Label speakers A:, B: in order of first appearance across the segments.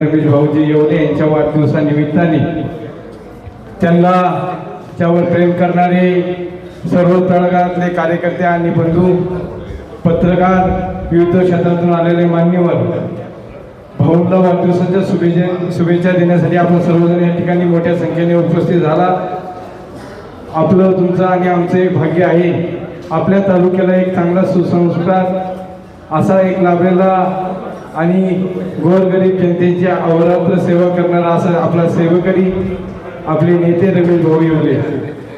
A: रमेश भाऊजी येवले यांच्या वाढदिवसानिमित्ताने. त्यांना त्यावर प्रेम करणारे सर्व तळगातले कार्यकर्ते आणि बंधू पत्रकार विविध क्षेत्रातून आलेले मान्यवर भाऊंना वाढदिवसाच्या शुभेच्छा शुभेच्छा देण्यासाठी आपण सर्वजण या ठिकाणी मोठ्या संख्येने उपस्थित झाला. आपलं तुमचं आणि आमचं एक भाग्य आहे. आपल्या तालुक्याला एक चांगला सुसंस्कार असा एक लाभलेला आणि गोरगरीब जनतेची अवरात्र सेवा करणारा असा आपला सेवकरी आपले नेते रवी भाऊ येवले.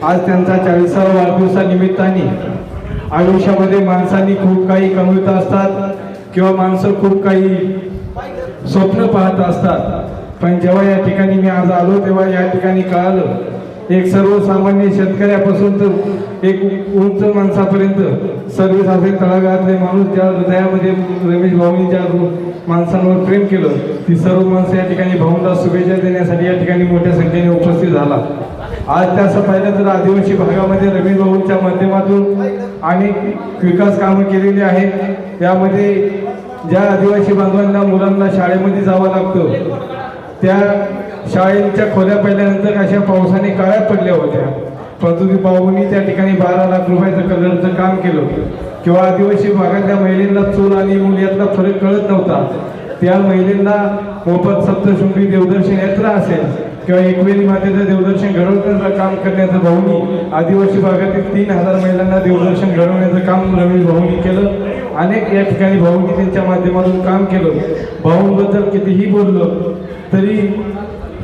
A: आज त्यांचा चाळीसावा वाढदिवसानिमित्ताने आयुष्यामध्ये माणसांनी खूप काही कमवत असतात किंवा माणसं खूप काही स्वप्न पाहत असतात. पण जेव्हा या ठिकाणी मी आज आलो तेव्हा या ठिकाणी कळालं एक सर्वसामान्य शेतकऱ्यापासून तर एक उंच माणसापर्यंत सर्विस असेल तळागाळातले माणूस ज्या हृदयामध्ये रमेश भाऊनी ज्या माणसांवर प्रेम केलं ती सर्व माणसं या ठिकाणी भाऊंना शुभेच्छा देण्यासाठी या ठिकाणी मोठ्या संख्येने उपस्थित झाला. आज त्याचं पाहिलं तर आदिवासी भागामध्ये रमेश भाऊंच्या माध्यमातून अनेक विकास कामं केलेली आहेत. यामध्ये ज्या आदिवासी बांधवांना मुलांना शाळेमध्ये जावं लागतं त्या शाळेच्या खोल्या पडल्यानंतर अशा पावसाने काळ्या पडल्या होत्या. परंतु ती भाऊनी त्या ठिकाणी बारा लाख रुपयाचं कलरचं काम केलं किंवा आदिवासी भागातल्या महिलांना चूल आणि मूल यातला फरक कळत नव्हता. त्या महिलांना मोफत सप्तशृंगी देवदर्शन यात्रा असेल किंवा एकवेळी मातेचं देवदर्शन घडवण्याचं काम करण्याचं भाऊनी आदिवासी भागातील तीन हजार महिलांना देवदर्शन घडवण्याचं काम रवी भाऊनी केलं. अनेक या ठिकाणी भाऊंनी त्यांच्या माध्यमातून काम केलं. भाऊंबद्दल कितीही बोललो तरी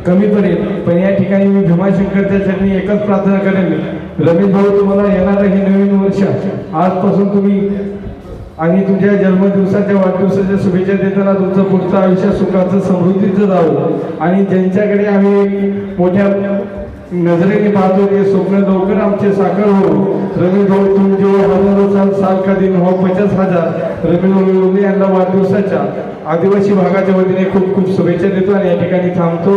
A: कमी पडेल पण या ठिकाणी मी भीमाशंकर चरणी एकच प्रार्थना करेन. रमेश भाऊ तुम्हाला येणारं हे नवीन वर्ष आजपासून तुम्ही आणि तुझ्या जन्मदिवसाच्या वाढदिवसाच्या शुभेच्छा देताना तुमचं पुढचं आयुष्य सुखाचं समृद्धीचं जावं. आणि ज्यांच्याकडे आम्ही मोठ्या नजरेने पाहतो ते स्वप्न लवकर आमचे साकार हो रमेश भाऊ तुम जो दिन हो पचास हजार. रमेश यांना वाढदिवसाच्या आदिवासी भागाच्या वतीने खूप खूप शुभेच्छा देतो आणि या ठिकाणी थांबतो.